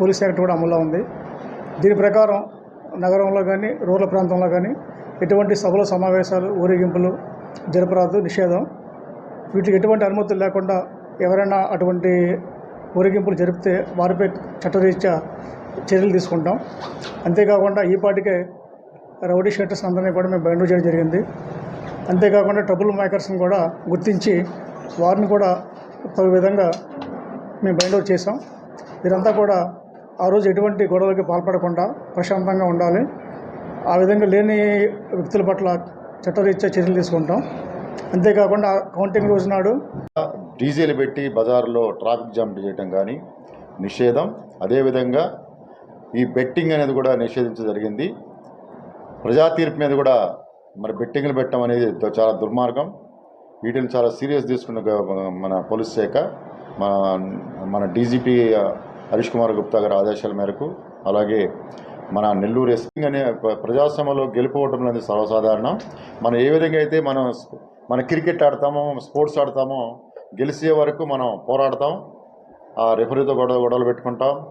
Police act కూడా అమల్లో ఉంది. దీని ప్రకారం నగరంలో కానీ రూరల్ ప్రాంతంలో కానీ ఎటువంటి సభలు సమావేశాలు ఊరేగింపులు జరపరాదు నిషేధం. వీటికి ఎటువంటి అనుమతులు లేకుండా ఎవరైనా అటువంటి ఊరేగింపులు జరిపితే వారిపై చట్టరీత్యా చర్యలు తీసుకుంటాం. అంతేకాకుండా ఈ పాటికే రౌడీ షీటర్స్ అందరినీ కూడా మేము బయట చేయడం జరిగింది. అంతేకాకుండా ట్రబుల్ మేకర్స్ని కూడా గుర్తించి వారిని కూడా తగు విధంగా మేము బైండ్ చేసాం వీరంతా కూడా ఆ రోజు ఎటువంటి గొడవలకి పాల్పడకుండా ప్రశాంతంగా ఉండాలి. ఆ విధంగా లేని వ్యక్తుల పట్ల చట్టరీత్యా చర్యలు తీసుకుంటాం. అంతేకాకుండా కౌంటింగ్ రోజు నాడు డీజేలు పెట్టి బజార్లో ట్రాఫిక్ జామ్ చేయటం కానీ నిషేధం. అదేవిధంగా ఈ బెట్టింగ్ అనేది కూడా నిషేధించడం జరిగింది. ప్రజా తీర్పు మీద కూడా మరి బెట్టింగ్లు పెట్టడం అనేది చాలా దుర్మార్గం. వీటిని చాలా సీరియస్ తీసుకున్న మన పోలీస్ శాఖ మన మన డీజీపీ హరీష్ కుమార్ గుప్తా గారి ఆదేశాల మేరకు అలాగే మన నెల్లూరు ఎస్పింగ్ అనే ప్ర- ప్రజాస్వామ్యంలో గెలుపోవటం అనేది సర్వసాధారణం. మనం ఏ విధంగా అయితే మనం మన క్రికెట్ ఆడతామో స్పోర్ట్స్ ఆడతామో గెలిచే వరకు మనం పోరాడతాం. ఆ రెఫరీతో గొడవ గొడవలు పెట్టుకుంటాం.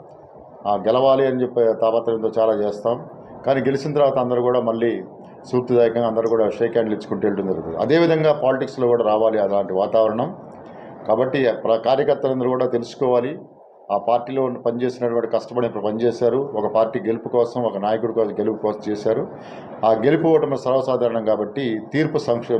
ఆ గెలవాలి అని చెప్పి తాపత్రయంతో చాలా చేస్తాం. కానీ గెలిచిన తర్వాత అందరూ కూడా మళ్ళీ స్ఫూర్తిదాయకంగా అందరూ కూడా షేక్ హ్యాండ్లు ఇచ్చుకుంటూ వెళ్ళడం జరుగుతుంది. అదేవిధంగా పాలిటిక్స్లో కూడా రావాలి అలాంటి వాతావరణం. కాబట్టి ప్ర- కార్యకర్తలందరూ కూడా తెలుసుకోవాలి. ఆ పార్టీలో ఉన్న పనిచేసినటువంటి కష్టపడి ఇప్పుడు పనిచేశారు. ఒక పార్టీ గెలుపు కోసం ఒక నాయకుడి కోసం గెలుపు కోసం చేశారు. ఆ గెలుపు ఓటమి సర్వసాధారణం కాబట్టి తీర్పు సంక్షేమం